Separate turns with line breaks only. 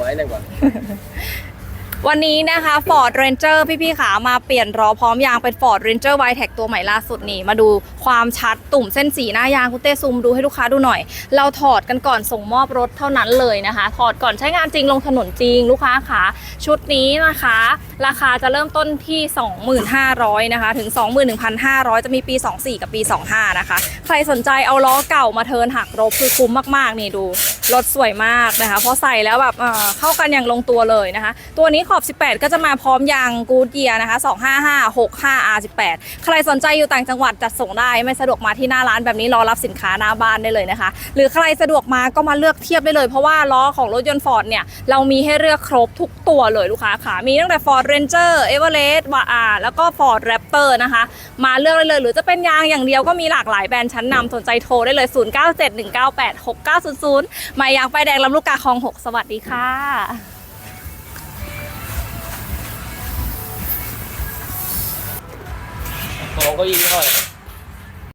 วยเลยว่ะ
วันนี้นะคะ Ford Ranger พี่ๆขามาเปลี่ยนล้อพร้อมยางเป็น Ford Ranger w i t e c ตัวใหม่ล่าสุดนี่มาดูความชัดตุ่มเส้นสีหน้ายางคุณเต้ซูมดูให้ลูกค้าดูหน่อย เราถอดกันก่อนส่งมอบรถเท่านั้นเลยนะคะ ถอดก่อนใช้งานจริงลงถนนจริงลูกค้าขาชุดนี้นะคะ ราคาจะเริ่มต้นที่ 2,500นะคะถึง 21,500 จะมีปี 24 กับปี 25 นะคะ ใครสนใจเอาล้อเก่ามาเทินหักรบคือคุ้มมากๆนี่ดู รถสวยมากนะคะเพราะใส่แล้วแบบเอ่อเข้ากันอย่างลงตัวเลยนะคะ ตัวนี้ขอบ 18 ก็จะมาพร้อมยางกูดเยียนะคะ 255 65 R18 ใครสนใจอยู่ต่างจังหวัดจัดส่งได้ไม่สะดวกมาที่หน้าร้านแบบนี้รอรับสินค้าหน้าบ้านได้เลยนะคะ หรือใครสะดวกมาก็มาเลือกเทียบได้เลย เพราะว่าล้อของรถยนต์ฟอร์ดเนี่ยเรามีให้เลือกครบทุกตัวเลยลูกค้าค่ะมีตั้งแต่ Ford Ranger Everest วาอาแล้วก็ Ford Raptor นะคะ มาเลือกได้เลยหรือจะเป็นยางอย่างเดียวก็มีหลากหลายแบรนด์ชั้นนำสนใจโทรได้เลย 0971986900หมายางป้ายแดงลำลูกกาคลองหกสวัสดีค่ะ
โอ้ก็ยี่ห้ออะไร